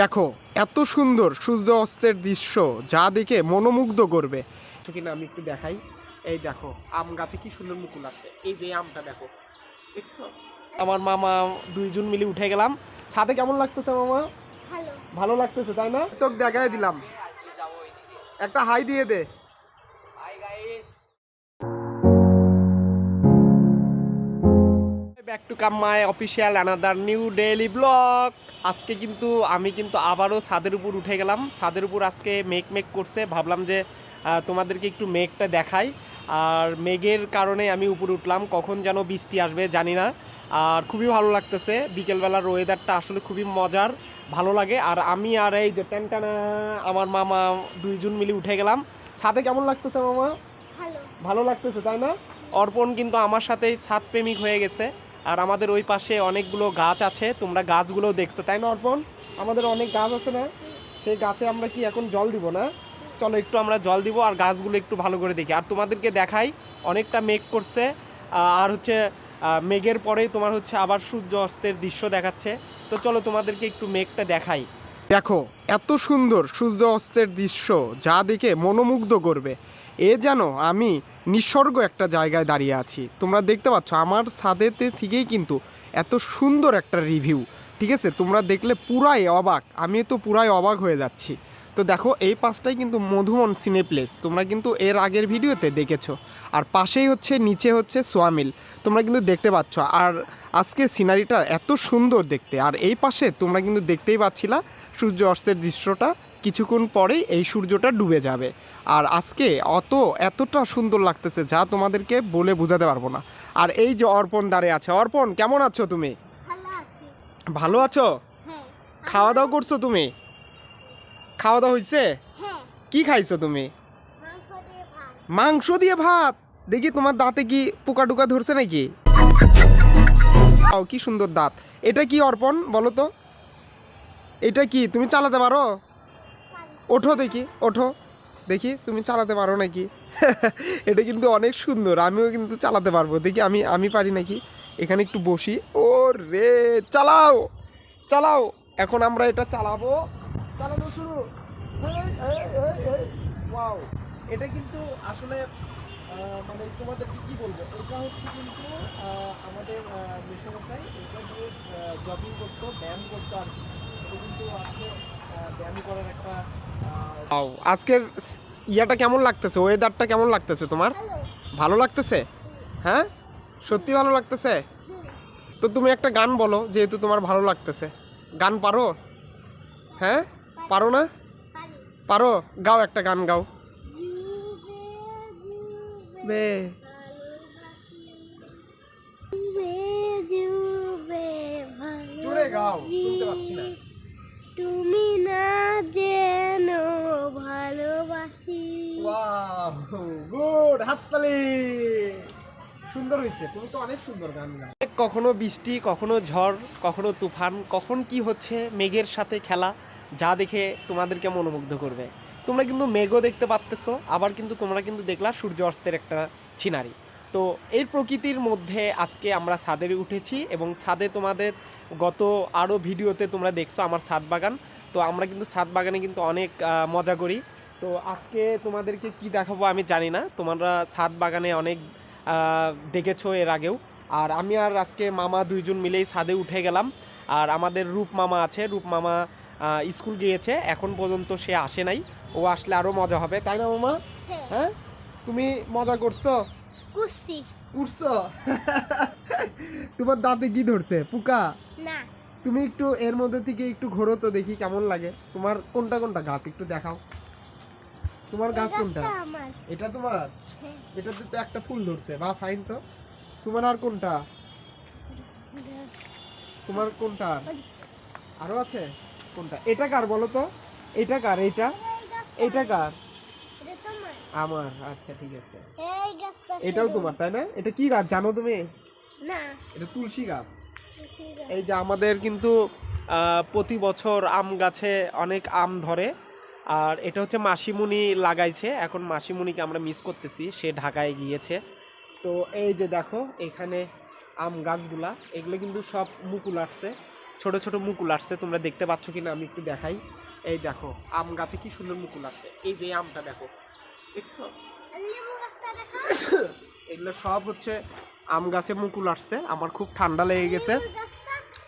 দেখো এত সুন্দর সূর্য অস্তের দৃশ্য যা দেখে মনোমুগ্ধ করবে। কিনা আমি একটু দেখাই। এই দেখো আম গাছে কি সুন্দর মুকুল আছে। এই যে আমটা দেখো দেখছ? আমার মামা দুইজন মিলে উঠে গেলাম। ছাদে কেমন লাগতেছে মামা? ভালো। ভালো লাগতেছে তাই না? তোকে দেখাই দিলাম। একটা হাই দিয়ে দে। Back to come my official another new daily blog. আজকে কিন্তু আমি কিন্তু আবারও ছাদের উপর উঠে গেলাম। ছাদের উপর আজকে মেঘ মেঘ করছে। ভাবলাম যে তোমাদেরকে একটু মেঘটা দেখাই। আর মেঘের কারণে আমি উপরে উঠলাম। কখন যেন বৃষ্টি আসবে জানি না। আর খুবই ভালো লাগতেছে। বিকেলবেলার ওয়েদারটা আসলে খুবই মজার ভালো লাগে। আর আমি আর এই যে ট্যানটানা আমার মামা দুইজন মিলে উঠে গেলাম। ছাদে কেমন লাগতেছে মামা? ভালো। ভালো লাগতেছে তাই না? অর্পণ কিন্তু আমার সাথেই ছাদ প্রেমিক হয়ে গেছে। আর আমাদের ওই পাশে অনেকগুলো গাছ আছে, তোমরা গাছগুলো দেখছ, তাই না অর্পণ? আমাদের অনেক গাছ আছে না? সেই গাছে আমরা কি এখন জল দিব না? চলো একটু আমরা জল দিব আর গাছগুলো একটু ভালো করে দেখি। আর তোমাদেরকে দেখাই, অনেকটা মেঘ করছে আর হচ্ছে মেঘের পরেই তোমার হচ্ছে আবার সূর্য অস্তের দৃশ্য দেখাচ্ছে। তো চলো তোমাদেরকে একটু মেঘটা দেখাই। দেখো, এত সুন্দর সূর্য অস্তের দৃশ্য, যা দেখে মনোমুগ্ধ করবে। এ যেন আমি নিসর্গ একটা জায়গায় দাঁড়িয়ে আছি। তোমরা দেখতে পাচ্ছ, আমার ছাদেতে থেকেই কিন্তু এত সুন্দর একটা রিভিউ ঠিক আছে? তোমরা দেখলে পুরাই অবাক। আমি তো পুরাই অবাক হয়ে যাচ্ছি। তো দেখো, এই পাশটাই কিন্তু মধুমন সিনেপ্লেস তোমরা কিন্তু এর আগের ভিডিওতে দেখেছ। আর পাশেই হচ্ছে, নিচে হচ্ছে সোয়ামিল। তোমরা কিন্তু দেখতে পাচ্ছ। আর আজকে সিনারিটা এত সুন্দর দেখতে। আর এই পাশে তোমরা কিন্তু দেখতেই পাচ্ছিলা সূর্য অস্তের দৃশ্যটা। কিছুক্ষণ পরেই এই সূর্যটা ডুবে যাবে। আর আজকে অত এতটা সুন্দর লাগতেছে যা তোমাদেরকে বলে বোঝাতে পারব না। আর এই যে অর্পণ দাঁড়িয়ে আছে অর্পণ কেমন আছো তুমি? ভালো আছো। হ্যাঁ খাওয়া দাওয়া করছ তুমি? খাওয়া দাওয়া হয়েছে হ্যাঁ। কি খাইছো তুমি? মাংস দিয়ে ভাত। দেখি তোমার দাঁতে কি পোকা টুকা ধরছে নাকি? কি সুন্দর দাঁত। এটা কি অর্পণ বলো তো? এটা কি? তুমি চালাতে পারি। ওঠো দেখি ওঠো। দেখি, তুমি চালাতে পারো নাকি? এটা কিন্তু অনেক সুন্দর, আমিও কিন্তু চালাতে পারব। দেখি, আমি আমি পারি নাকি? এখানে একটু বসি। ও রে চালাও চালাও। এখন আমরা এটা চালাবো। চালানো শুরু। ওয়াও এটা কিন্তু আসলে মানে তোমাদেরকে কি বলব? এটা হচ্ছে কিন্তু আমাদের মেসমশাই এটা দিয়ে জগিং করতো, ব্যায়াম করতো আর কি। এটা কিন্তু আসলে ব্যায়াম করার একটা আজকের ইয়াটা কেমন লাগতেছে? ওয়েদারটা কেমন লাগতেছে তোমার? ভালো। লাগতেছে? হ্যাঁ? সত্যি ভালো লাগতেছে? তো তুমি একটা গান বলো যেহেতু তোমার ভালো লাগতেছে। গান পারো? হ্যাঁ? পারো না? পারো। গাও একটা গান গাও। বে। জোরে গাও শুনতে পাচ্ছি না। তুমি না যেন ভালোবাসি। গুড হাততালি। সুন্দর হয়েছে তুমি তো অনেক সুন্দর গান গাও। কখনো বৃষ্টি কখনো ঝড় কখনো তুফান কখন কি হচ্ছে মেঘের সাথে খেলা যা দেখে তোমাদেরকে মনোমুগ্ধ করবে। তোমরা কিন্তু মেঘও দেখতে পারতেছো আবার কিন্তু তোমরা কিন্তু দেখলা সূর্য অস্তের একটা সিনারি তো এই প্রকৃতির মধ্যে আজকে আমরা ছাদে উঠেছি এবং ছাদে তোমাদের গত আরও ভিডিওতে তোমরা দেখছ আমার ছাদ বাগান। তো আমরা কিন্তু ছাদ বাগানে কিন্তু অনেক মজা করি। তো আজকে তোমাদেরকে কি দেখাবো আমি জানি না। তোমরা ছাদ বাগানে অনেক দেখেছ এর আগেও। আর আমি আর আজকে মামা দুইজন মিলেই ছাদে উঠে গেলাম। আর আমাদের রূপ মামা আছে। রূপ মামা স্কুল গিয়েছে। এখন পর্যন্ত সে আসে নাই। ও আসলে আরও মজা হবে। তাই না মামা? হ্যাঁ। হ্যাঁ? তুমি মজা করছ? কুসি উঠছো তোমার দাঁতে কি ধরছে? পোকা? না। তুমি একটু এর মধ্যে থেকে একটু ঘোরো তো দেখি কেমন লাগে। তোমার কোনটা কোনটা? গাছ একটু দেখাও। তোমার গাছ কোনটা? এটা তোমার? হ্যাঁ। এটাতে তো একটা ফুল ধরছে। বা ফাইন তো। তোমার আর কোনটা? তোমার কোনটা? আর? আছে? কোনটা? এটা কার বলো তো? এটা কার? গাছটা এইটা কার? আমার। আচ্ছা ঠিক আছে। গাছটা এটাও তোমার তাই না? এটা কি গাছ জানো তুমি? না। এটা তুলসী গাছ। এই যে আমাদের কিন্তু প্রতি বছর আম গাছে অনেক আম ধরে। আর এটা হচ্ছে মাসিমুনি লাগাইছে। এখন মাসিমুনিকে আমরা মিস করতেছি। সে ঢাকায় গিয়েছে। তো এই যে দেখো এখানে আম গাছগুলা এগুলো কিন্তু সব মুকুল আসছে। ছোট ছোট মুকুল আসছে। তোমরা দেখতে পাচ্ছ কিনা আমি একটু দেখাই। এই দেখো আম গাছে কি সুন্দর মুকুল আসছে। এই যে আমটা দেখো। দেখছ? এগুলো সব হচ্ছে আম গাছে মুকুল আসছে। আমার খুব ঠান্ডা লেগে গেছে।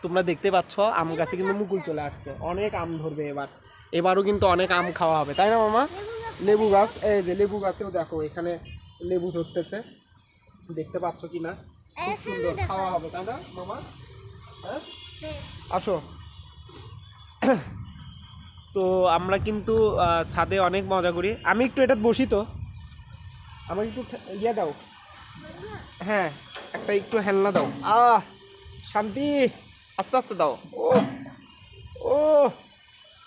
তোমরা দেখতে পাচ্ছ আম গাছে কিন্তু মুকুল চলে আসছে। অনেক আম ধরবে এবার। এবারও কিন্তু অনেক আম খাওয়া হবে তাই না মামা? লেবু গাছ এই যে লেবু গাছেও দেখো এখানে লেবু ধরতেছে। দেখতে পাচ্ছ কি না খুব সুন্দর খাওয়া হবে তাই না মামা? হ্যাঁ? আসো। তো আমরা কিন্তু ছাদে অনেক মজা করি। আমি একটু এটা বসি তো। আমাকে একটু ইয়ে দাও। হ্যাঁ একটা একটু হেলনা দাও। আহ, শান্তি, আস্তে আস্তে দাও। ও ও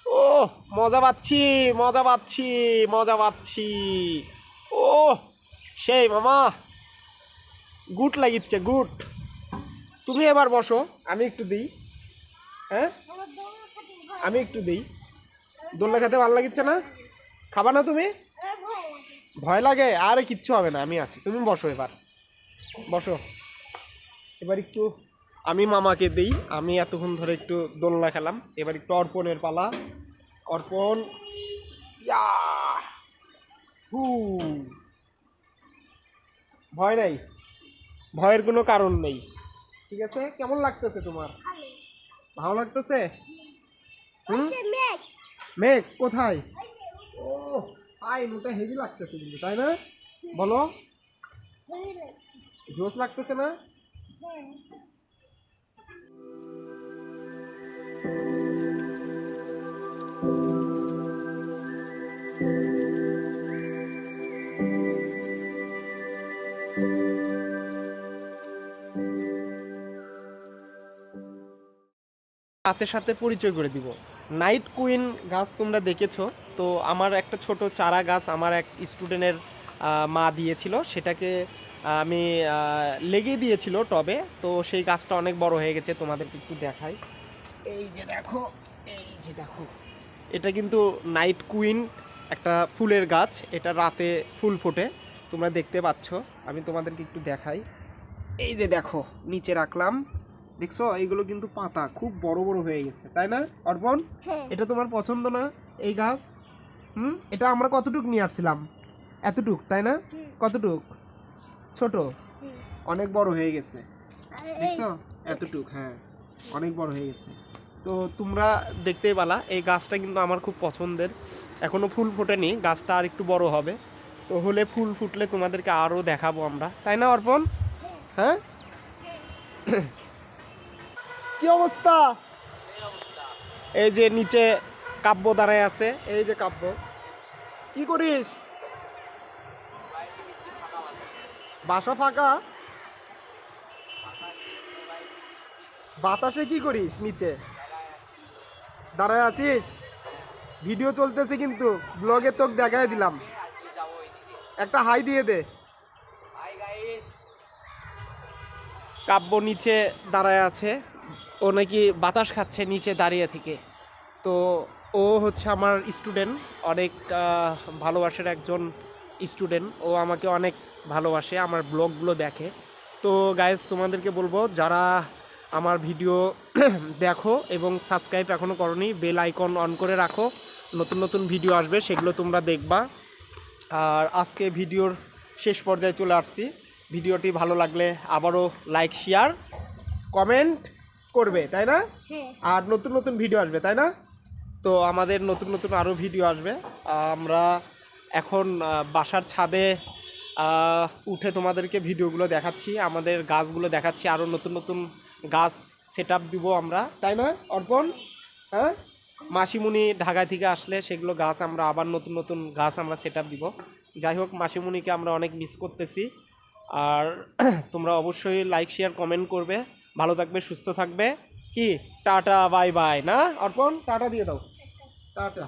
ও মজা পাচ্ছি মজা পাচ্ছি মজা পাচ্ছি। ও সেই মামা, গুট লাগিচ্ছে, গুট। তুমি এবার বসো, আমি একটু দিই। হ্যাঁ? আমার আমি একটু দিই। দোলনা খেতে ভালো লাগিচ্ছে না? খাবা না তুমি? আমার ভয় লাগে আরে কিচ্ছু হবে না আমি আছি। তুমি বসো এবার। বসো। এবার একটু আমি মামাকে দিই আমি এতক্ষণ ধরে একটু দোলনা খেলাম। এবার একটু অর্পণের পালা। অর্পণ ইয়া! হু। ভয় নাই? ভয়ের কোনো কারণ নেই। ঠিক আছে? কেমন লাগতেছে তোমার? ভালো লাগতেছে? হুম? মেঘ। মেঘ কোথায়? ও! ফাইন ওটা হেভি লাগতেছে কিন্তু, তাই না? বলো। জোস লাগতেছে না? গাছের সাথে পরিচয় করে দিব। নাইট কুইন গাছ তোমরা দেখেছ। তো আমার একটা ছোট চারা গাছ আমার এক স্টুডেন্টের মা দিয়েছিল। সেটাকে আমি লেগে দিয়েছিল টবে। তো সেই গাছটা অনেক বড় হয়ে গেছে তোমাদেরকে একটু দেখাই। এই যে দেখো এই যে দেখো। এটা কিন্তু নাইট কুইন একটা ফুলের গাছ। এটা রাতে ফুল ফোটে। তোমরা দেখতে পাচ্ছ। আমি তোমাদেরকে একটু দেখাই। এই যে দেখো নিচে রাখলাম। দেখছ? এইগুলো কিন্তু পাতা। খুব বড় বড় হয়ে গেছে তাই না অর্পণ? হ্যাঁ। এটা তোমার পছন্দ না এই গাছ? হুম? এটা আমরা কতটুক নিয়ে আসছিলাম? এতটুক তাই না? কতটুক? ছোট? অনেক বড় হয়ে গেছে। দেখছ? এতটুক হ্যাঁ। অনেক বড় হয়ে গেছে। তো তোমরা দেখতেই পালা এই গাছটা কিন্তু আমার খুব পছন্দের। এখনও ফুল ফোটেনি গাছটা আর একটু বড় হবে। তো হলে ফুল ফুটলে তোমাদেরকে আরও দেখাবো আমরা। তাই না অর্পণ? হ্যাঁ? কি অবস্থা? এই যে নিচে কাব্য দাঁড়ায় আছে। এই যে কাব্য। কি করিস? বাসা ফাঁকা? বাতাসে কি করিস নিচে? দাঁড়ায় আছিস? ভিডিও চলতেছে কিন্তু, ব্লগে তোকে দেখাই দিলাম। একটা হাই দিয়ে দে। কাব্য নিচে দাঁড়ায় আছে। ও নাকি বাতাস খাচ্ছে নিচে দাঁড়িয়ে থেকে। তো ও হচ্ছে আমার স্টুডেন্ট অনেক ভালোবাসার একজন স্টুডেন্ট। ও আমাকে অনেক ভালোবাসে আমার ব্লগগুলো দেখে। তো গাইজ তোমাদেরকে বলব যারা আমার ভিডিও দেখো এবং সাবস্ক্রাইব এখনও করনি বেল আইকন অন করে রাখো। নতুন নতুন ভিডিও আসবে সেগুলো তোমরা দেখবা। আর আজকে ভিডিওর শেষ পর্যায়ে চলে আসছি। ভিডিওটি ভালো লাগলে আবারও লাইক শেয়ার কমেন্ট করবে তাই না? হ্যাঁ। আর নতুন নতুন ভিডিও আসবে তাই না? তো আমাদের নতুন নতুন আরও ভিডিও আসবে। আমরা এখন বাসার ছাদে উঠে তোমাদেরকে ভিডিওগুলো দেখাচ্ছি, আমাদের গাছগুলো দেখাচ্ছি আরও নতুন নতুন গাছ সেট আপ দিব আমরা। তাই না, অর্পণ? হ্যাঁ? মাসিমুনি ঢাকা থেকে আসলে সেগুলো গাছ আমরা আবার নতুন নতুন গাছ আমরা সেট আপ দিব। যাই হোক, মাসিমুনিকে আমরা অনেক মিস করতেছি। আর তোমরা অবশ্যই লাইক শেয়ার কমেন্ট করবে। ভালো থাকবে, সুস্থ থাকবে। কি? টাটা বাই বাই না? অর্পণ টাটা দিয়ে দাও। টাটা।